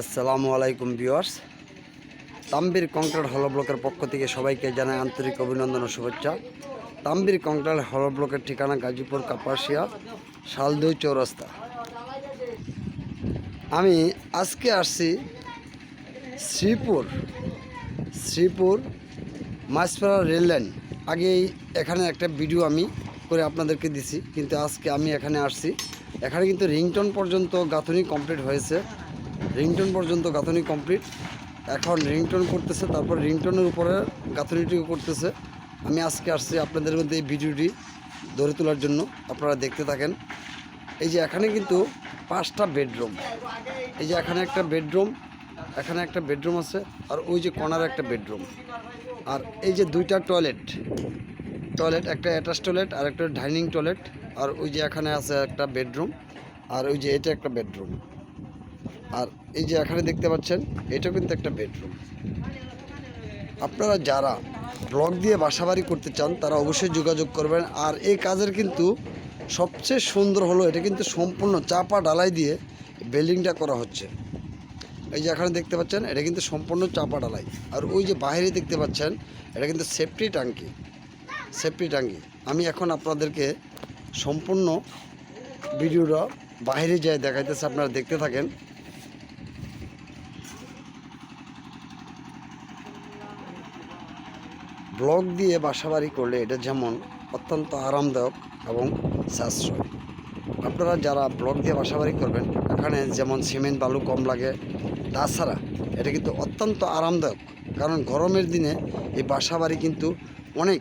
আসসালামু আলাইকুম viewers. Tambir concrete হল ব্লকের পক্ষ থেকে সবাইকে জানাই আন্তরিক অভিনন্দন ও শুভেচ্ছা। তাম্বির কংক্রিট হল ব্লকের ঠিকানা গাজীপুর, কাপাসিয়া, শালদুই চৌরাস্তা। আমি আজকে আসছি শ্রীপুর শ্রীপুর মাছপাড়া রেল লাইন। আগেই এখানে একটা ভিডিও আমি করে আপনাদেরকে দিছি, কিন্তু আজকে আমি এখানে আসছি। এখানে কিন্তু রিংটন পর্যন্ত গাঁথনি কমপ্লিট হয়েছে। রিংটন পর্যন্ত গাঁথনি কমপ্লিট। এখন রিংটন করতেছে, তারপর রিংটনের উপরে গাঁথনিটিও করতেছে। আমি আজকে আসছি আপনাদের মধ্যে এই ভিডিওটি ধরে তোলার জন্য, আপনারা দেখতে থাকেন। এই যে এখানে কিন্তু পাঁচটা বেডরুম। এই যে এখানে একটা বেডরুম, এখানে একটা বেডরুম আছে, আর ওই যে কর্নারে একটা বেডরুম। আর এই যে দুইটা টয়লেট টয়লেট, একটা অ্যাটাচ টয়লেট আর একটা ডাইনিং টয়লেট। আর ওই যে এখানে আছে একটা বেডরুম, আর ওই যে এটা একটা বেডরুম। আর এই যে এখানে দেখতে পাচ্ছেন এটা কিন্তু একটা বেডরুম আপনারা যারা ব্লক দিয়ে বাসাবাড়ি করতে চান, তারা অবশ্যই যোগাযোগ করবেন। আর এই কাজের কিন্তু সবচেয়ে সুন্দর হলো, এটা কিন্তু সম্পূর্ণ চাপা ডালাই দিয়ে বিল্ডিংটা করা হচ্ছে। এই যে এখানে দেখতে পাচ্ছেন, এটা কিন্তু সম্পূর্ণ চাপা ডালাই আর ওই যে বাইরে দেখতে পাচ্ছেন, এটা কিন্তু সেফটি ট্যাঙ্কি। সেফটি ট্যাঙ্কি। আমি এখন আপনাদেরকে সম্পূর্ণ ভিডিওটা বাইরে যায় দেখাইতেছে, আপনারা দেখতে থাকেন। ব্লক দিয়ে বাসাবাড়ি করলে এটা যেমন অত্যন্ত আরামদায়ক এবং সাশ্রয়। আপনারা যারা ব্লক দিয়ে বাসাবাড়ি করবেন, এখানে যেমন সিমেন্ট, বালু কম লাগে, তাছাড়া এটা কিন্তু অত্যন্ত আরামদায়ক। কারণ গরমের দিনে এই বাসাবাড়ি কিন্তু অনেক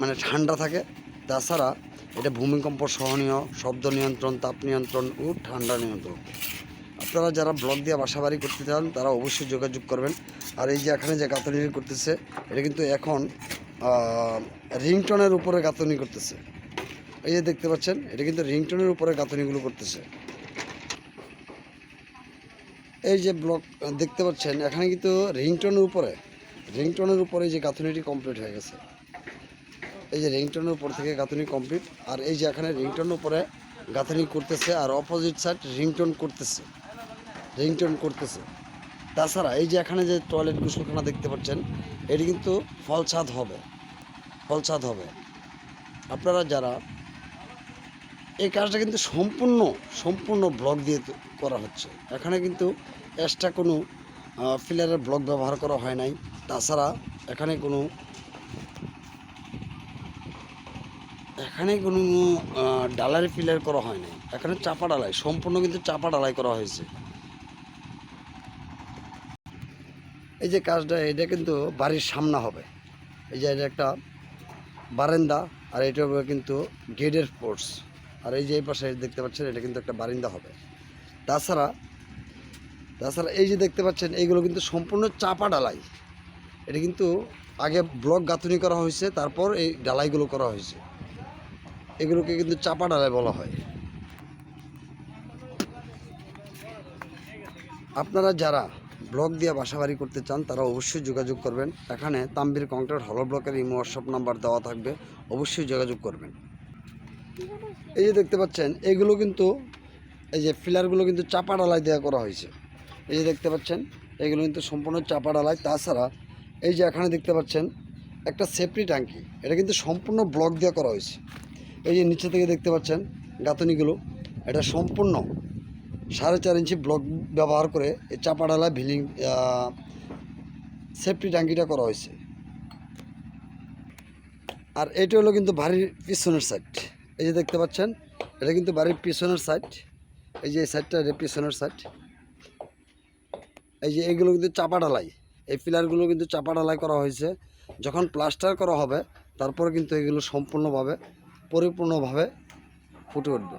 মানে ঠান্ডা থাকে। তাছাড়া এটা ভূমিকম্প সহনীয়, শব্দ নিয়ন্ত্রণ, তাপ নিয়ন্ত্রণ ও ঠান্ডা নিয়ন্ত্রণ। আপনারা যারা ব্লক দিয়ে বাসাবাড়ি করতে চান, তারা অবশ্যই যোগাযোগ করবেন। আর এই যে এখানে যে গাঁথনি করতেছে, এটা কিন্তু এখন রিংটনের উপরে গাঁথনি করতেছে। এই যে দেখতে পাচ্ছেন, এটা কিন্তু রিংটনের উপরে গাঁথনিগুলো করতেছে। এই যে ব্লক, দেখতে পাচ্ছেন, এখানে কিন্তু রিংটনের উপরে রিংটনের উপরে যে গাঁথনিটি কমপ্লিট হয়ে গেছে। এই যে রিংটনের উপর থেকে গাঁথনি কমপ্লিট, আর এই যে এখানে রিংটনের উপরে গাঁথনি করতেছে, আর অপোজিট সাইড রিংটন করতেছে। রিংটন করতেছে। তাছাড়া এই যে এখানে যে টয়লেট গোসলখানা দেখতে পাচ্ছেন, এটি কিন্তু ফল ছাদ হবে ফল ছাদ হবে। আপনারা যারা, এই কাজটা কিন্তু সম্পূর্ণ সম্পূর্ণ ব্লক দিয়ে করা হচ্ছে। এখানে কিন্তু এক্সট্রা কোনো ফিলারের ব্লক ব্যবহার করা হয় নাই। তাছাড়া এখানে কোনো এখানে কোনো ডালার ফিলার করা হয় নাই। এখানে চাপা ডালাই সম্পূর্ণ কিন্তু চাপা ডালাই করা হয়েছে। এই যে কাজটা, এটা কিন্তু বাড়ির সামনে হবে। এই যে এটা একটা বারান্দা, আর এটা হবে কিন্তু গেটের ফোর্স। আর এই যে এই পাশে দেখতে পাচ্ছেন, এটা কিন্তু একটা বারিন্দা হবে। তাছাড়া তাছাড়া এই যে দেখতে পাচ্ছেন, এইগুলো কিন্তু সম্পূর্ণ চাপা ডালাই। এটা কিন্তু আগে ব্লক গাঁথনি করা হয়েছে, তারপর এই ডালাইগুলো করা হয়েছে। এগুলোকে কিন্তু চাপা ডালাই বলা হয়। আপনারা যারা ব্লক দিয়ে বাসাবাড়ি করতে চান, তারা অবশ্যই যোগাযোগ করবেন। এখানে তাম্বির, কংক্রিট হলো ব্লকের এই হোয়াটসঅ্যাপ নাম্বার দেওয়া থাকবে। অবশ্যই যোগাযোগ করবেন। এই যে দেখতে পাচ্ছেন, এগুলো কিন্তু, এই যে ফিলারগুলো কিন্তু চাপা ডালাই দেওয়া করা হয়েছে। এই যে দেখতে পাচ্ছেন, এগুলো কিন্তু সম্পূর্ণ চাপা ডালাই তাছাড়া এই যে এখানে দেখতে পাচ্ছেন, একটা সেফটি ট্যাঙ্কি, এটা কিন্তু সম্পূর্ণ ব্লক দিয়ে করা হয়েছে। এই যে নিচে থেকে দেখতে পাচ্ছেন, গাঁথনিগুলো, এটা সম্পূর্ণ সাড়ে চার ইঞ্চি ব্লক ব্যবহার করে এই চাপাডালা ভিলিং সেফটি ট্যাঙ্কিটা করা হয়েছে। আর এটা হলো কিন্তু বাড়ির পিছনের সাইড এই যে দেখতে পাচ্ছেন, এটা কিন্তু বাড়ির পিছনের সাইড এই যে এই সাইডটা এটা পিছনের সাইড এই যে এগুলো কিন্তু চাপা ঢালাই। এই পিলারগুলো কিন্তু চাপা ঢালাই করা হয়েছে। যখন প্লাস্টার করা হবে, তারপরে কিন্তু এগুলো সম্পূর্ণভাবে, পরিপূর্ণভাবে ফুটে উঠবে।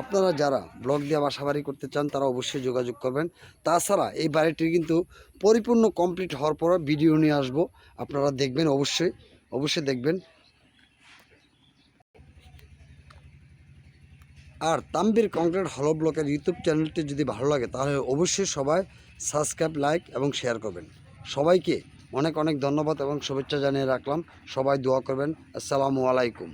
আপনারা যারা ব্লক দিয়ে বাসাবাড়ি করতে চান, তারা অবশ্যই যোগাযোগ করবেন। তাছাড়া এই বাড়িটির কিন্তু পরিপূর্ণ কমপ্লিট হওয়ার পর ভিডিও নিয়ে আসব। আপনারা দেখবেন অবশ্যই অবশ্যই দেখবেন। আর তাম্বির কংক্রিট হলো ব্লকের ইউটিউব চ্যানেলটি যদি ভালো লাগে, তাহলে অবশ্যই সবাই সাবস্ক্রাইব লাইক এবং শেয়ার করবেন। সবাইকে অনেক অনেক ধন্যবাদ এবং শুভেচ্ছা জানিয়ে রাখলাম। সবাই দোয়া করবেন। আসসালামু আলাইকুম।